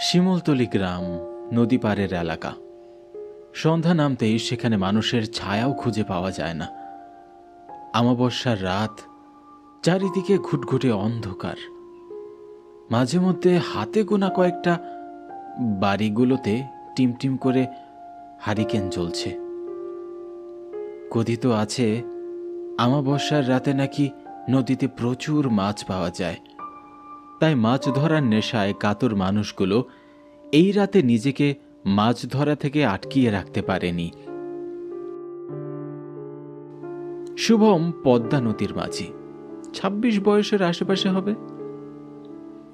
শিমলতলি গ্রাম, নদী পাড়ের এলাকা। সন্ধ্যা নামতেই সেখানে মানুষের ছায়াও খুঁজে পাওয়া যায় না। আমাবস্যার রাত, চারিদিকে ঘুটঘুটে অন্ধকার। মাঝে মধ্যে হাতে গোনা কয়েকটা বাড়িগুলোতে টিমটিম করে হারিকেন জ্বলছে। কথিত আছে আমাবস্যার রাতে নাকি নদীতে প্রচুর মাছ পাওয়া যায়। তাই মাছ ধরার নেশায় কাতর মানুষগুলো এই রাতে নিজেকে মাছ ধরা থেকে আটকিয়ে রাখতে পারেনি। শুভম পদ্মা নদীর মাঝি। ছাব্বিশ বয়সের আশেপাশে হবে।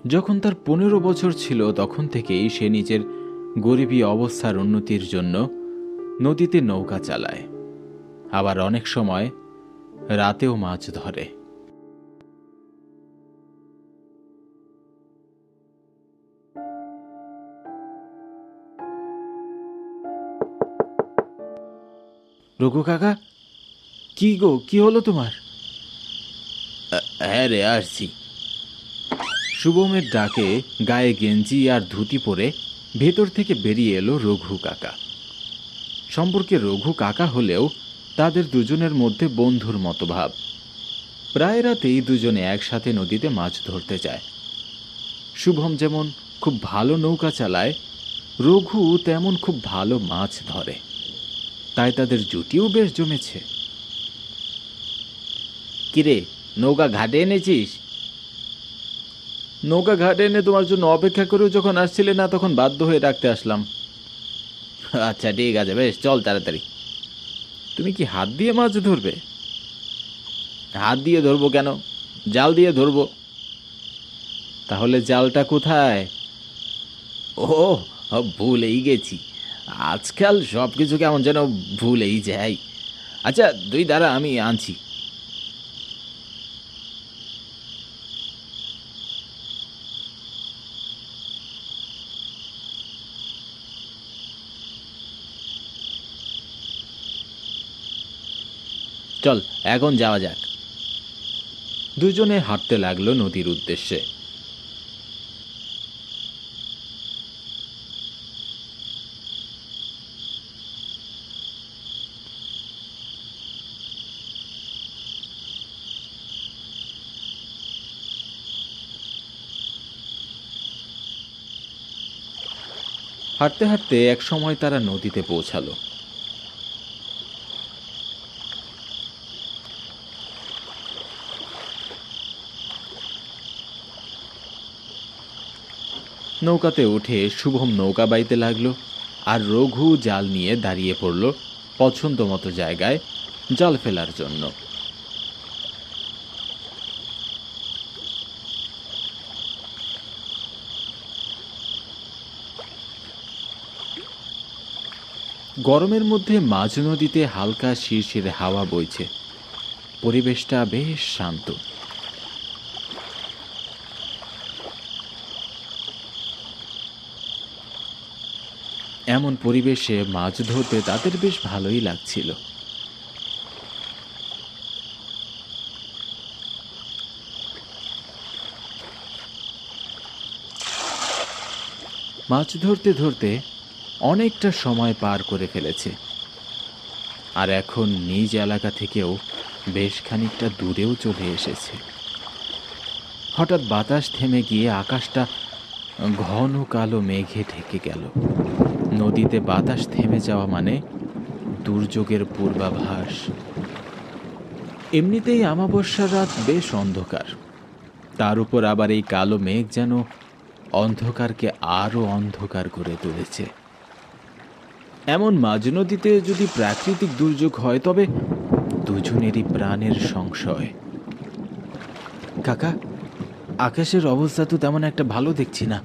যখন তার পনেরো বছর ছিল, তখন থেকেই সে নিজের গরিবী অবস্থার উন্নতির জন্য নদীতে নৌকা চালায়। আবার অনেক সময় রাতেও মাছ ধরে। রঘু কাকা? কি গো কি হলো তোমার? হ্যাঁ রে আসছি। শুভমের ডাকে গায়ে গেঞ্জি আর ধুতি পরে ভেতর থেকে বেরিয়ে এলো রঘু কাকা। সম্পর্কে রঘু কাকা হলেও তাদের দুজনের মধ্যে বন্ধুর মতো ভাব প্রায় রাতেই দুজনে একসাথে নদীতে মাছ ধরতে যায়। শুভম যেমন খুব ভালো নৌকা চালায় রঘু তেমন খুব ভালো মাছ ধরে। তাই তাদের জুটিও বেশ জমেছে। কিরে নৌকা ঘাটে এনেছিস? নৌকা ঘাটে এনে তোমার জন্য অপেক্ষা করেও যখন আসছিলে না তখন বাধ্য হয়ে রাখতে আসলাম। আচ্ছা ঠিক আছে বেশ চল তাড়াতাড়ি। তুমি কি হাত দিয়ে মাছ ধরবে? হাত দিয়ে ধরবো কেন? জাল দিয়ে ধরবো। তাহলে জালটা কোথায়? ও ভুলেই গেছি। আজকাল সব কিছু কেমন যেন ভুলেই যাই। আচ্ছা দুই দ্বারা আমি আনছি। চল, এখন যাওয়া যাক। দুজনে হাঁটতে লাগল নদীর উদ্দেশ্যে। হাঁটতে হাঁটতে এক সময় তারা নদীতে পৌঁছালো। নৌকাতে উঠে শুভম নৌকা বাইতে লাগল আর রঘু জাল নিয়ে দাঁড়িয়ে পড়ল পছন্দ মতো জায়গায় জাল ফেলার জন্য। গরমের মধ্যে মাঝ নদীতে হালকা শিরশিরে হাওয়া বইছে। পরিবেশটা বেশ শান্ত। এমন পরিবেশে মাছ ধরতে তাদের বেশ ভালোই লাগছিল। মাছ ধরতে ধরতে অনেকটা সময় পার করে ফেলেছে। আর এখন নিজ এলাকা থেকেও বেশ খানিকটা দূরেও চলে এসেছে। হঠাৎ বাতাস থেমে গিয়ে আকাশটা ঘন কালো মেঘে ঢেকে গেল। নদীতে বাতাস থেমে যাওয়া মানে দুর্যোগের পূর্বাভাস। এমনিতেই আমাবস্যার রাত বেশ অন্ধকার। তার উপর আবার এই কালো মেঘ যেন অন্ধকারকে আরও অন্ধকার করে তুলেছে। এমন মাঝ নদীতে যদি প্রাকৃতিক দুর্যোগ হয়, তবে দুজনেরই প্রাণের সংশয়। কাকা, আকাশের অবস্থা তো তেমন একটা ভালো দেখছি না।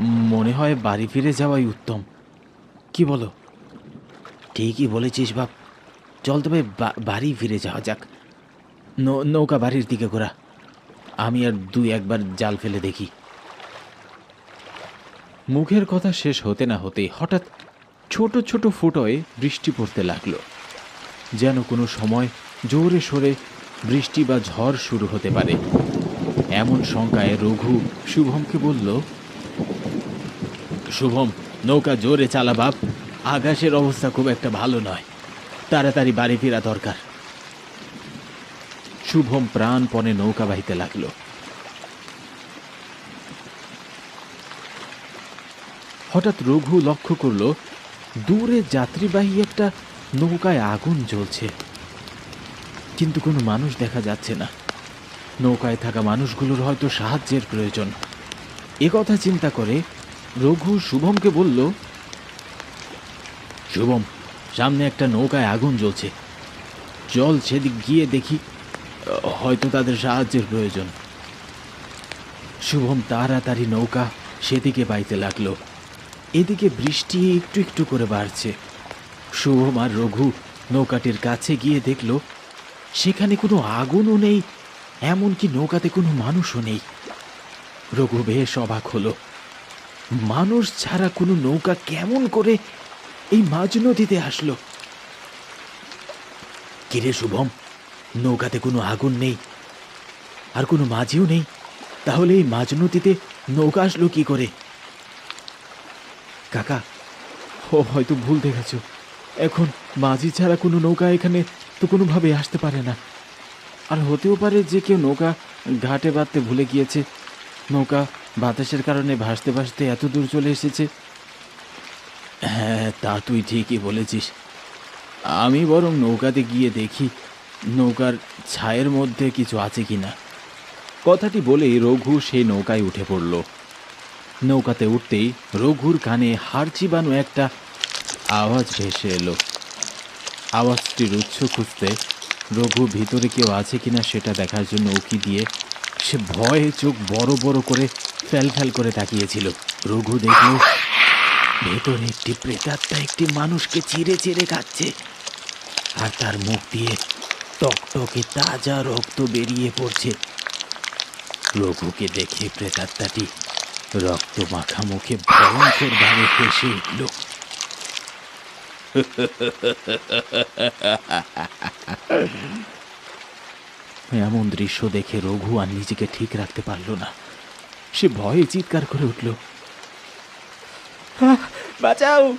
মনে হয় বাড়ি ফিরে যাওয়াই উত্তম। কি বলো? ঠিকই বলেছিস বাপ। চল তবে বাড়ি ফিরে যাওয়া যাক। নৌকা বাড়ির দিকে ঘোরা। আমি আর দুই একবার জাল ফেলে দেখি। মুখের কথা শেষ হতে না হতেই হঠাৎ ছোট ছোট ফুটোয় বৃষ্টি পড়তে লাগল। যেন কোনো সময় জোরে সোরে বৃষ্টি বা ঝড় শুরু হতে পারে। এমন শঙ্কায় রঘু শুভমকে বলল, শুভম, নৌকা জোরে চালা বাপ। আকাশের অবস্থা খুব একটা ভালো নয়। তাড়াতাড়ি বাড়ি ফেরা দরকার। শুভম প্রাণপণে নৌকা বাহিতে লাগল। হঠাৎ রঘু লক্ষ্য করল দূরে যাত্রীবাহী একটা নৌকায় আগুন জ্বলছে। কিন্তু কোনো মানুষ দেখা যাচ্ছে না। নৌকায় থাকা মানুষগুলোর হয়তো সাহায্যের প্রয়োজন। এ কথা চিন্তা করে রঘু শুভমকে বলল, শুভম, সামনে একটা নৌকায় আগুন জ্বলছে। জল সেদিক গিয়ে দেখি, হয়তো তাদের সাহায্যের প্রয়োজন। শুভম তাড়াতাড়ি নৌকা সেদিকে বাইতে লাগল। এদিকে বৃষ্টি একটু একটু করে বাড়ছে। শুভম আর রঘু নৌকাটির কাছে গিয়ে দেখল, সেখানে কোনো আগুনও নেই, এমনকি নৌকাতে কোনো মানুষও নেই। রঘু বেশ অবাক হলো। মানুষ ছাড়া কোনো নৌকা কেমন করে এই মাঝ নদীতে আসলো? কিরে শুভম, নৌকাতে কোনো আগুন নেই, আর কোনো মাঝিও নেই? তাহলে এই মাঝ নদীতে নৌকা আসলো কি করে? কাকা, ও হয়তো ভুল দেখেছ। এখন মাঝি ছাড়া কোনো নৌকা এখানে তো কোনোভাবে আসতে পারে না। আর হতেও পারে যে কেউ নৌকা ঘাটে বাঁধতে ভুলে গিয়েছে। নৌকা বাতাসের কারণে ভাসতে ভাসতে এত দূর চলে এসেছে। হ্যাঁ তা তুই ঠিকই বলেছিস। আমি বরং নৌকাতে গিয়ে দেখি নৌকার ছায়ের মধ্যে কিছু আছে কি না কথাটি বলেই রঘু সেই নৌকায় উঠে পড়ল। নৌকাতে উঠতেই রঘুর কানে হাড় চিবানো একটা আওয়াজ ভেসে এলো। আওয়াজটির উৎস খুঁজতে রঘু ভিতরে কেউ আছে কিনা সেটা দেখার জন্য উকি দিয়ে সে ভয়ে চোখ বড় বড় করে ফ্যাল ফ্যাল করে তাকিয়েছিল। রঘু দেখল, ভেতরে একটি প্রেতাত্মা একটি মানুষকে চিরে চিরে খাচ্ছে আর তার মুখ দিয়ে টকটকে তাজা রক্ত বেরিয়ে পড়ছে। রঘুকে দেখে প্রেতাত্মাটি রক্ত মাখা মুখে ভয়ঙ্কর ভাবে হেসে উঠল। এমন দৃশ্য দেখে রঘু আর নিজেকে ঠিক রাখতে পারল না। সে ভয়ে চিৎকার করে উঠল বাঁচাও!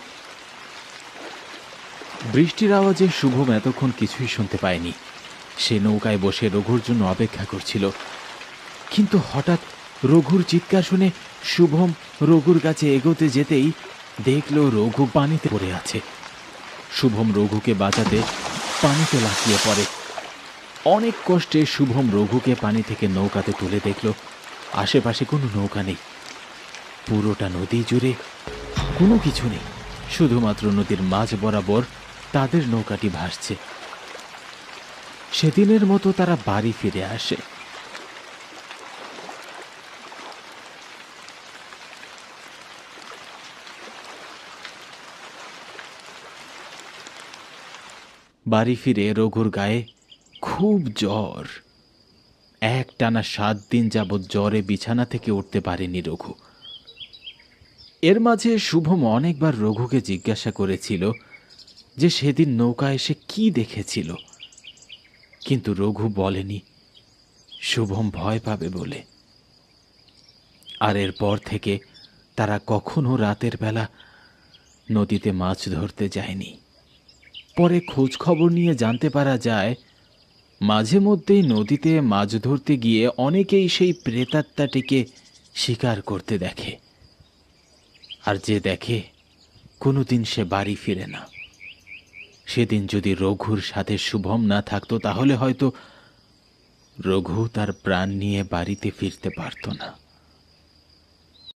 বৃষ্টির আওয়াজে শুভম এতক্ষণ কিছুই শুনতে পায়নি। সে নৌকায় বসে রঘুর জন্য অপেক্ষা করছিল। কিন্তু হঠাৎ রঘুর চিৎকার শুনে শুভম রঘুর কাছে এগোতে যেতেই দেখল রঘু পানিতে পড়ে আছে। শুভম রঘুকে বাঁচাতে পানিতে লাফিয়ে পড়ে। অনেক কষ্টে শুভম রঘুকে পানি থেকে নৌকাতে তুলে দেখল। আশেপাশে কোনো নৌকা নেই। পুরোটা নদী জুড়ে কোনো কিছু নেই। শুধুমাত্র নদীর মাঝ বরাবর তাদের নৌকাটি ভাসছে। সেদিনের মতো তারা বাড়ি ফিরে আসে। বাড়ি ফিরে রঘুর গায়ে খুব জ্বর। এক টানা সাত দিন যাবৎ জ্বরে বিছানা থেকে উঠতে পারেনি রঘু। এর মাঝে শুভম অনেকবার রঘুকে জিজ্ঞাসা করেছিল যে সেদিন নৌকা এসে কি দেখেছিল। কিন্তু রঘু বলেনি, শুভম ভয় পাবে বলে। আর এরপর থেকে তারা কখনো রাতের বেলা নদীতে মাছ ধরতে যায়নি। পরে খোঁজ খবর নিয়ে জানতে পারা যায়, মাঝে মধ্যেই নদীতে মাছ ধরতে গিয়ে অনেকেই সেই প্রেতাত্মাটিকে শিকার করতে দেখে। আর যে দেখে, কোনোদিন সে বাড়ি ফিরে না। সেদিন যদি রঘুর সাথে শুভম না থাকতো, তাহলে হয়তো রঘু তার প্রাণ নিয়ে বাড়িতে ফিরতে পারতো না।